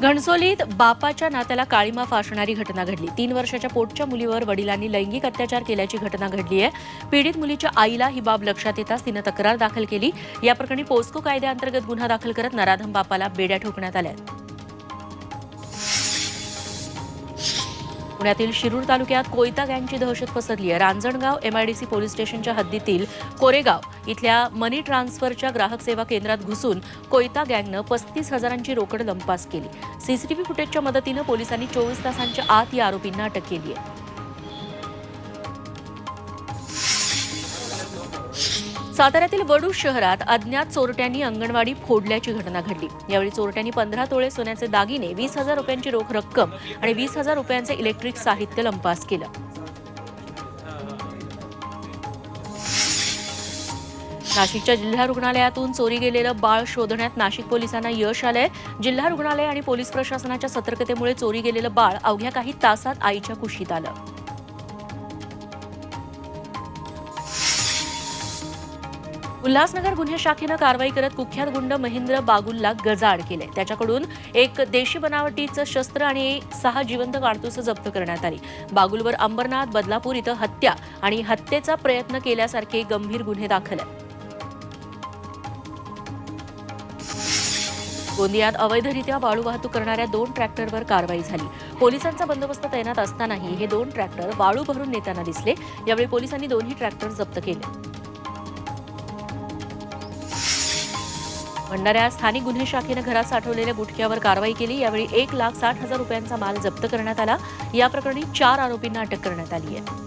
घणसोलीत बापाच्या नात्याला काळीमा फासणारी घटना घडली. तीन वर्षाच्या पोटच्या मुलीवर वडिलांनी लैंगिक अत्याचार केल्याची घटना घडली आहे. पीडित मुलीच्या आईला ही बाब लक्षात येताच तिनं तक्रार दाखल केली. या प्रकरणी पोस्को कायद्याअंतर्गत गुन्हा दाखल करत नराधम बापाला बेड्या ठोकण्यात आल्या पुण्यातील शिरूर तालुक्यात कोयता गँगची दहशत पसरली आहे. रांजणगाव एमआयडीसी पोलीस स्टेशनच्या हद्दीतील कोरेगाव इथल्या मनी ट्रान्सफरच्या ग्राहक सेवा केंद्रात घुसून कोयता गँगनं पस्तीस हजारांची रोकड लंपास केली. सीसीटीव्ही फुटेजच्या मदतीनं पोलिसांनी चोवीस तासांच्या आत या आरोपींना अटक केली आहे. साताऱ्यातील वडू शहरात अज्ञात चोरट्यांनी अंगणवाडी फोडल्याची घटना घडली. यावेळी चोरट्यांनी पंधरा तोळे सोन्याचे दागिने वीस हजार रुपयांची रोख रक्कम आणि वीस हजार रुपयांचे इलेक्ट्रिक साहित्य लंपास केलं. नाशिकच्या जिल्हा रुग्णालयातून चोरी गेलेलं बाळ शोधण्यात नाशिक पोलिसांना यश आलंय. जिल्हा रुग्णालय आणि पोलीस प्रशासनाच्या सतर्कतेमुळे चोरी गेलेलं बाळ अवघ्या काही तासात आईच्या कुशीत आलं. उल्हासनगर गुन्हे शाखेनं कारवाई करत कुख्यात गुंड महेंद्र बागुलला गजाआड केले. त्याच्याकडून एक देशी बनावटीचं शस्त्र आणि सहा जिवंत काडतुसं जप्त करण्यात आली. बागुलवर अंबरनाथ बदलापूर इथं हत्या आणि हत्येचा प्रयत्न केल्यासारखे गंभीर गुन्हे दाखल. आहेत गोंदियात अवैधरित्या वाळू वाहतूक करणाऱ्या दोन ट्रॅक्टरवर कारवाई झाली. पोलिसांचा बंदोबस्त तैनात असतानाही हे दोन ट्रॅक्टर वाळू भरून नेताना दिसले. यावेळी पोलिसांनी दोन्ही ट्रॅक्टर जप्त केले. भंडाऱ्यात स्थानिक गुन्हे शाखेनं घरात साठवलेल्या गुटख्यावर कारवाई केली. यावेळी एक लाख साठ हजार रुपयांचा माल जप्त करण्यात आला. या प्रकरणी चार आरोपींना अटक करण्यात आली आहे.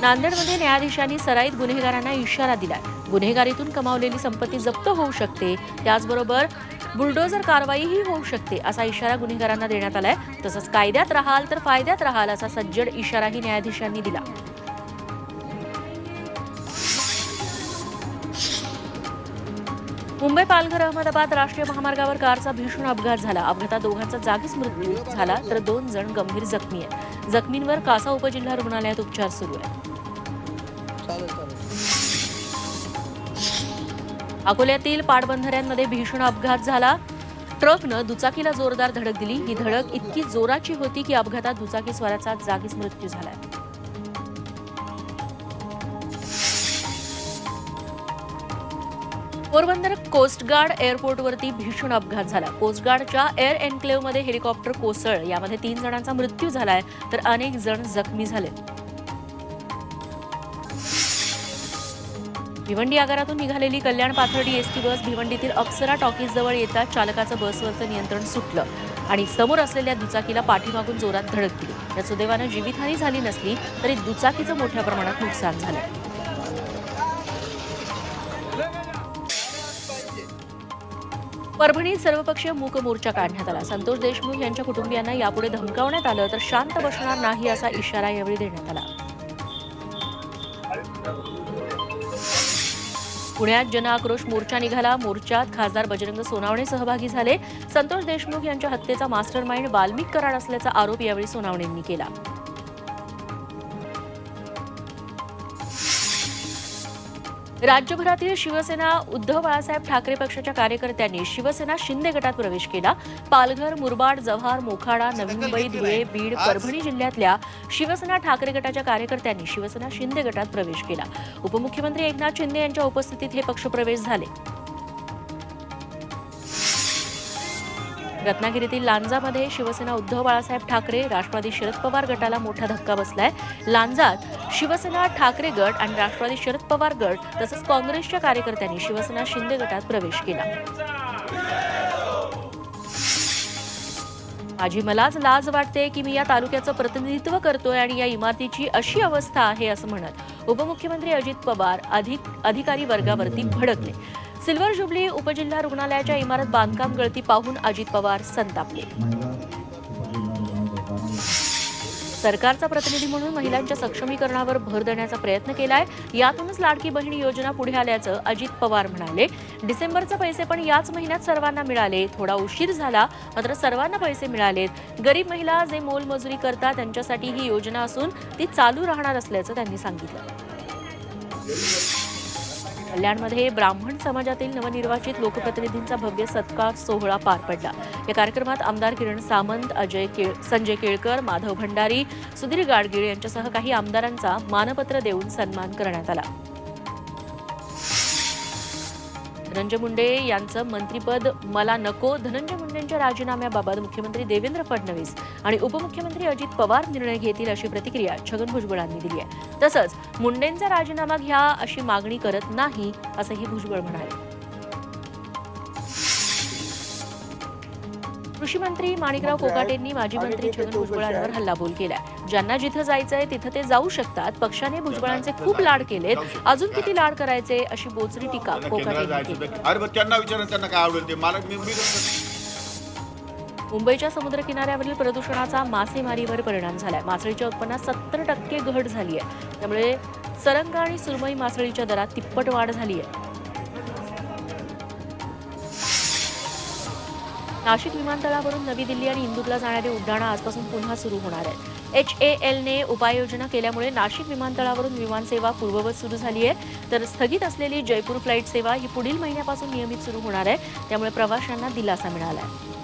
नांदेडमध्ये न्यायाधीशांनी सराईत गुन्हेगारांना इशारा दिला गुन्हेगारीतून कमावलेली संपत्ती जप्त होऊ शकते. त्याचबरोबर बुलडोझर कारवाईही होऊ शकते असा इशारा गुन्हेगारांना देण्यात आलाय. तसंच कायद्यात राहाल तर फायद्यात राहाल असा सज्जड इशाराही न्यायाधीशांनी दिला. मुंबई पालघर अहमदाबाद राष्ट्रीय महामार्गावर कारचा भीषण अपघात झाला. अपघातात दोघांचा जागीच मृत्यू झाला तर दोन जण गंभीर जखमी आहेत. जखमींवर कासा उपजिल्हा रुग्णालयात उपचार सुरू आहेत. अकोल्यातील पाटबंधाऱ्यांमध्ये भीषण अपघात झाला. ट्रकनं दुचाकीला जोरदार धडक दिली. ही धडक इतकी जोराची होती की अपघातात दुचाकी स्वाराचा जागीच मृत्यू झालाय. पोरबंदर कोस्टगार्ड एअरपोर्टवरती भीषण अपघात झाला. कोस्टगार्डच्या एअर एन्क्लेव्हमध्ये हेलिकॉप्टर कोसळ यामध्ये तीन जणांचा मृत्यू झालाय तर अनेक जण जखमी झाले. भिवंडी आगारातून निघालेली कल्याण पाथर्डी एसटी बस भिवंडीतील अप्सरा टॉकीज जवळ येताच चालकाचं बसवरचं नियंत्रण सुटलं आणि समोर असलेल्या दुचाकीला पाठीमागून जोरात धडक दिली. या सुदैवानं जीवितहानी झाली नसली तरी दुचाकीचं मोठ्या प्रमाणात नुकसान झालं. परभणीत सर्वपक्षीय मूक मोर्चा काढण्यात आला. संतोष देशमुख यांच्या कुटुंबियांना यापुढे धमकावण्यात आलं तर शांत बसणार नाही असा इशारा यावेळी देण्यात आला. पुण्यात जनआक्रोश मोर्चा निघाला. मोर्चात खासदार बजरंग सोनावणे सहभागी झाले. संतोष देशमुख यांच्या हत्येचा मास्टर माइंड वाल्मिक कराड असल्याचा आरोप यावेळी सोनावणेंनी केला. राज्यभरातील शिवसेना उद्धव बाळासाहेब ठाकरे पक्षाच्या कार्यकर्त्यांनी शिवसेना शिंदे गटात प्रवेश केला. पालघर मुरबाड जव्हार मोखाडा नवी मुंबई धुळे बीड परभणी जिल्ह्यातल्या शिवसेना ठाकरे गटाच्या कार्यकर्त्यांनी शिवसेना शिंदे गटात प्रवेश केला. उपमुख्यमंत्री एकनाथ शिंदे यांच्या उपस्थितीत हे पक्षप्रवेश झाले. रत्नागिरीतील लांजामध्ये शिवसेना उद्धव बाळासाहेब ठाकरे राष्ट्रवादी शरद पवार गटाला मोठा धक्का बसलाय. लांजात शिवसेना ठाकरे गट आणि राष्ट्रवादी शरद पवार गट तसंच काँग्रेसच्या कार्यकर्त्यांनी शिवसेना शिंदे गटात प्रवेश केला. माझी मलाच लाज वाटते की मी या तालुक्याचं प्रतिनिधित्व करतोय आणि या इमारतीची अशी अवस्था आहे असं म्हणत उपमुख्यमंत्री अजित पवार अधिक अधिकारी वर्गावरती भडकले. सिल्वर जुबली उपजिल्हा रुग्णालयाच्या इमारत बांधकाम गळती पाहून अजित पवार संतापले. सरकारचा प्रतिनिधी म्हणून महिलांच्या सक्षमीकरणावर भर देण्याचा प्रयत्न केलाय. यातूनच लाडकी बहीण योजना पुढे आल्याचं अजित पवार म्हणाले. डिसेंबरचे पैसे पण याच महिन्यात सर्वांना मिळाले. थोडा उशीर झाला मात्र सर्वांना पैसे मिळालेत. गरीब महिला जे मोलमजुरी करतात त्यांच्यासाठी ही योजना असून ती चालू राहणार असल्याचं त्यांनी सांगितलं. कल्याणमध्ये ब्राह्मण समाजातील नवनिर्वाचित लोकप्रतिनिधींचा भव्य सत्कार सोहळा पार पडला. या कार्यक्रमात आमदार किरण सामंत अजय केळ संजय केळकर माधव भंडारी सुधीर गाडगीळ यांच्यासह काही आमदारांचा मानपत्र देऊन सन्मान करण्यात आला. धनंजय मुंडे यांचं मंत्रीपद मला नको. धनंजय मुंडेंच्या राजीनाम्याबाबत मुख्यमंत्री देवेंद्र फडणवीस आणि उपमुख्यमंत्री अजित पवार निर्णय घेतील अशी प्रतिक्रिया छगन भुजबळांनी दिली आहे. तसंच मुंडेंचा राजीनामा घ्या अशी मागणी करत नाही असंही भुजबळ म्हणाले. कृषी मंत्री माणिकराव कोकाटेंनी माजी मंत्री छगन भुजबळांवर हल्लाबोल केलाय. ज्यांना जिथं जायचंय तिथं ते जाऊ शकतात. पक्षाने भुजबळांचे खूप लाड केलेत. अजून किती लाड करायचे अशी बोचरी टीका जायचं केली. कसं- मुंबईच्या समुद्रकिनाऱ्यावरील प्रदूषणाचा मासेमारीवर परिणाम झालाय. मासळीच्या उत्पन्नात सत्तर टक्के घट झाली आहे त्यामुळे सरंगा आणि सुरमई मासळीच्या दरात तिप्पट वाढ झाली आहे नाशिक विमानतळावरून नवी दिल्ली आणि इंदूरला जाणारी उड्डाणं आजपासून पुन्हा सुरू होणार आहेत. एच ए एलने उपाययोजना केल्यामुळे नाशिक विमानतळावरून विमानसेवा पूर्ववत सुरू झाली आहे. तर स्थगित असलेली जयपूर फ्लाईट सेवा ही पुढील महिन्यापासून नियमित सुरू होणार आहे. त्यामुळे प्रवाशांना दिलासा मिळाला आहे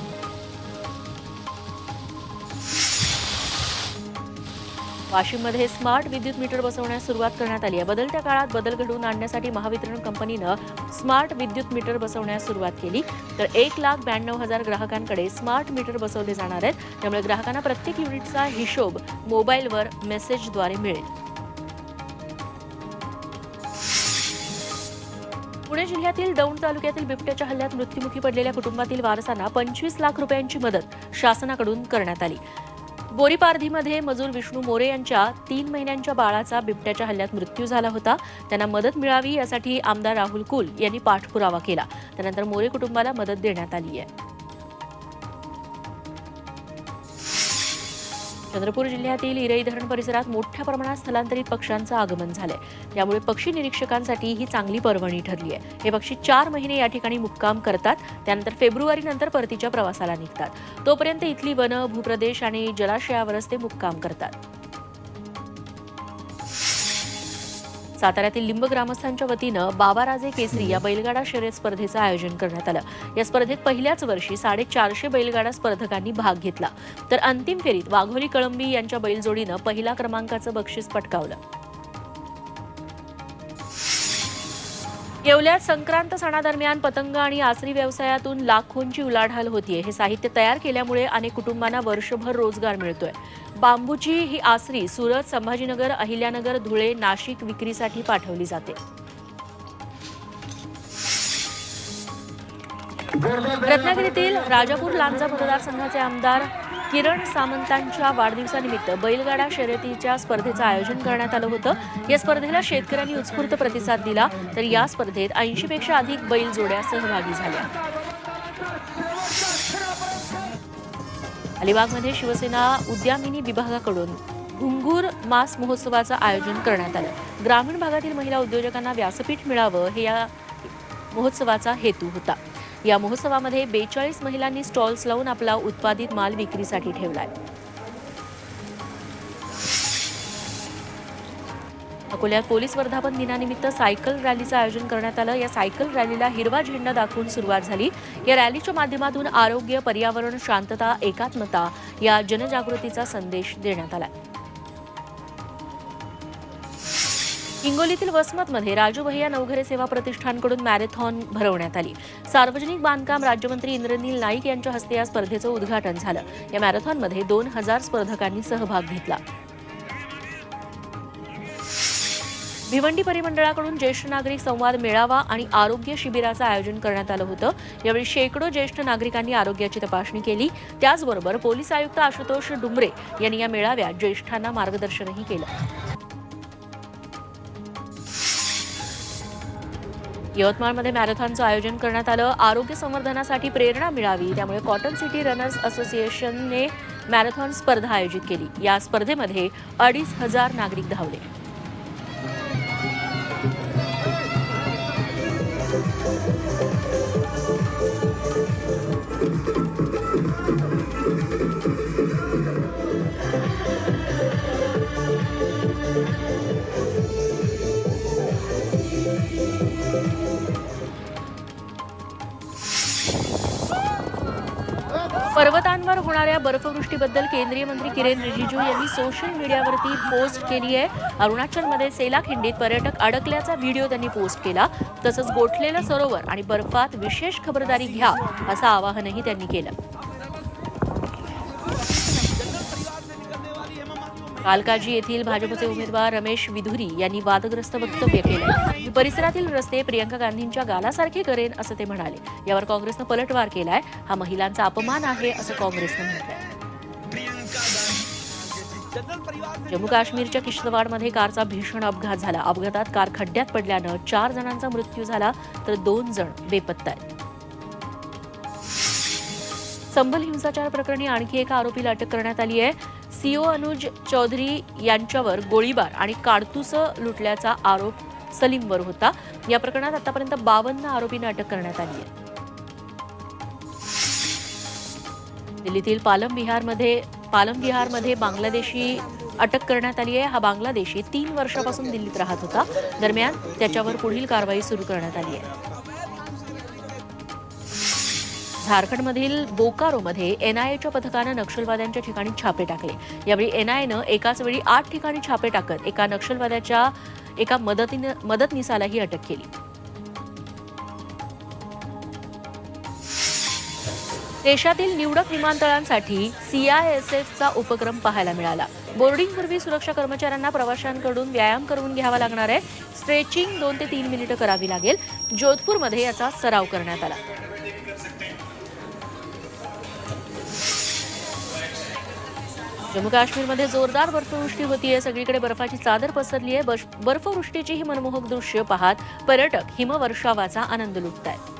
वाशिममध्ये स्मार्ट विद्युत मीटर बसवण्यास सुरुवात करण्यात आली आहे. बदलत्या काळात बदल घडवून आणण्यासाठी महावितरण कंपनीनं स्मार्ट विद्युत मीटर बसवण्यास सुरुवात केली. तर एक लाख ब्याण्णव हजार ग्राहकांकडे स्मार्ट मीटर बसवले जाणार आहेत. त्यामुळे ग्राहकांना प्रत्येक युनिटचा हिशोब मोबाईलवर मेसेजद्वारे मिळेल. पुणे जिल्ह्यातील दौंड तालुक्यातील बिबट्याच्या हल्ल्यात मृत्युमुखी पडलेल्या कुटुंबातील वारसांना पंचवीस लाख रुपयांची मदत शासनाकडून करण्यात आली. बोरीपारधीमध्ये मजूर विष्णू मोरे यांच्या तीन महिन्यांच्या बाळाचा बिबट्याच्या हल्ल्यात मृत्यू झाला होता. त्यांना मदत मिळावी यासाठी आमदार राहुल कुल यांनी पाठपुरावा केला. त्यानंतर मोरे कुटुंबाला मदत देण्यात आली आहे. चंद्रपूर जिल्ह्यातील इरई धरण परिसरात मोठ्या प्रमाणात स्थलांतरित पक्ष्यांचं आगमन झालंय. त्यामुळे पक्षी निरीक्षकांसाठी ही चांगली पर्वणी ठरली आहे हे पक्षी चार महिने या ठिकाणी मुक्काम करतात. त्यानंतर फेब्रुवारी नंतर परतीच्या प्रवासाला निघतात. तोपर्यंत इथली वनं भूप्रदेश आणि जलाशयावरच ते मुक्काम करतात. साताऱ्यातील लिंब ग्रामस्थांच्या वतीनं बाबाराजे केसरी या बैलगाडा शर्यत स्पर्धेचं आयोजन करण्यात आलं. या स्पर्धेत पहिल्याच वर्षी साडेचारशे बैलगाडा स्पर्धकांनी भाग घेतला. तर अंतिम फेरीत वाघोली कळंबी यांच्या बैलजोडीनं पहिला क्रमांकाचं बक्षीस पटकावलं. येवल्यात संक्रांत सणादरम्यान पतंग आणि आसरी व्यवसायातून लाखोंची उलाढाल होतीये. हे साहित्य तयार केल्यामुळे अनेक कुटुंबांना वर्षभर रोजगार मिळतोय. बांबूची ही आसरी सुरत संभाजीनगर अहिल्यानगर धुळे नाशिक विक्रीसाठी पाठवली जाते. रत्नागिरीतील राजापूर लांजा मतदारसंघाचे आमदार किरण सामंतांच्या वाढदिवसानिमित्त बैलगाडा शर्यतीच्या स्पर्धेचं आयोजन करण्यात आलं होतं. या स्पर्धेला शेतकऱ्यांनी उत्स्फूर्त प्रतिसाद दिला तर या स्पर्धेत ऐंशीपेक्षा अधिक बैल जोड्या सहभागी झाल्या. अलिबागमध्ये शिवसेना उद्यामिनी विभागाकडून घुंगूर मास महोत्सवाचं आयोजन करण्यात आलं. ग्रामीण भागातील महिला उद्योजकांना व्यासपीठ मिळावं हे या महोत्सवाचा हेतू होता. या महोत्सवामध्ये बेचाळीस महिलांनी स्टॉल्स लावून आपला उत्पादित माल विक्रीसाठी ठेवला आहे अकोल्यात पोलीस वर्धापन दिनानिमित्त सायकल रॅलीचं आयोजन करण्यात आलं. या सायकल रॅलीला हिरवा झेंडा दाखवून सुरुवात झाली. या रॅलीच्या माध्यमातून आरोग्य पर्यावरण शांतता एकात्मता या जनजागृतीचा संदेश देण्यात आला हिंगोलीतील वसमतमध्ये राजू भैया नवघरे सेवा प्रतिष्ठानकडून मॅरेथॉन भरवण्यात आली. सार्वजनिक बांधकाम राज्यमंत्री इंद्रनील नाईक यांच्या हस्ते या स्पर्धेचं उद्घाटन झालं. या मॅरेथॉनमध्ये दोन हजार स्पर्धकांनी सहभाग घेतला. भिवंडी परिमंडळाकडून ज्येष्ठ नागरिक संवाद मेळावा आणि आरोग्य शिबिराचं आयोजन करण्यात आलं होतं. यावेळी शेकडो ज्येष्ठ नागरिकांनी आरोग्याची तपासणी केली. त्याचबरोबर पोलीस आयुक्त आशुतोष डुंबरे यांनी या मेळाव्यात ज्येष्ठांना मार्गदर्शनही केलं. यवतमाळमध्ये मॅरेथॉनचं आयोजन करण्यात आलं. आरोग्य संवर्धनासाठी प्रेरणा मिळावी त्यामुळे कॉटन सिटी रनर्स असोसिएशनने मॅरेथॉन स्पर्धा आयोजित केली. या स्पर्धेमध्ये अडीच हजार नागरिक धावले. बर्फवृष्टीबद्दल केंद्रीय मंत्री किरेन रिजिजू यांनी सोशल मीडियावरती पोस्ट केली आहे. अरुणाचलमध्ये सेला खिंडीत पर्यटक अडकल्याचा व्हिडिओ त्यांनी पोस्ट केला. तसंच गोठलेलं सरोवर आणि बर्फात विशेष खबरदारी घ्या असं आवाहनही त्यांनी केलं. कालकाजी येथील भाजपचे उमेदवार रमेश विधुरी यांनी वादग्रस्त वक्तव्य केलं. परिसरातील रस्ते प्रियंका गांधींच्या गालासारखे करेन असं ते म्हणाले. यावर काँग्रेसनं पलटवार केलाय. हा महिलांचा अपमान आहे असं काँग्रेसनं म्हटलंय. जम्मू काश्मीरच्या किश्तवाडमध्ये कारचा भीषण अपघात झाला. अपघातात कार खड्ड्यात पडल्यानं चार जणांचा मृत्यू झाला तर दोन जण बेपत्ता आहेत. संबल हिंसाचार प्रकरणी आणखी एका आरोपीला अटक करण्यात आली आहे. सीओ अनुज चौधरी यांच्यावर गोळीबार आणि काडतुसं लुटल्याचा आरोप सलीमवर होता. या प्रकरणात आतापर्यंत बावन्न आरोपींना अटक करण्यात आली आहे दिल्लीतील पालम विहारमध्ये पालम बिहारमध्ये बांगलादेशी अटक करण्यात आली आहे. हा बांगलादेशी तीन वर्षापासून दिल्लीत राहत होता. दरम्यान त्याच्यावर पुढील कारवाई सुरू करण्यात आली आहे. झारखंडमधील बोकारोमध्ये एनआयएच्या पथकानं नक्षलवाद्यांच्या ठिकाणी छापे टाकले. यावेळी एनआयएनं एकाच वेळी आठ ठिकाणी छापे टाकत एका नक्षलवाद्याच्या एका मदतीनं मदतनीसालाही अटक केली. देशातील निवडक विमानतळांसाठी सीआयएसएफचा उपक्रम पाहायला मिळाला. बोर्डिंगपूर्वी सुरक्षा कर्मचाऱ्यांना प्रवाशांकडून व्यायाम करून घ्यावा लागणार आहे. स्ट्रेचिंग दोन ते तीन मिनिटं करावी लागेल. जोधपूरमध्ये याचा सराव करण्यात आला. जम्मू काश्मीरमध्ये जोरदार बर्फवृष्टी होतीये. सगळीकडे बर्फाची चादर पसरली आहे बर्फवृष्टीची ही मनमोहक दृश्य पाहत पर्यटक हिमवर्षावाचा आनंद लुटतायत.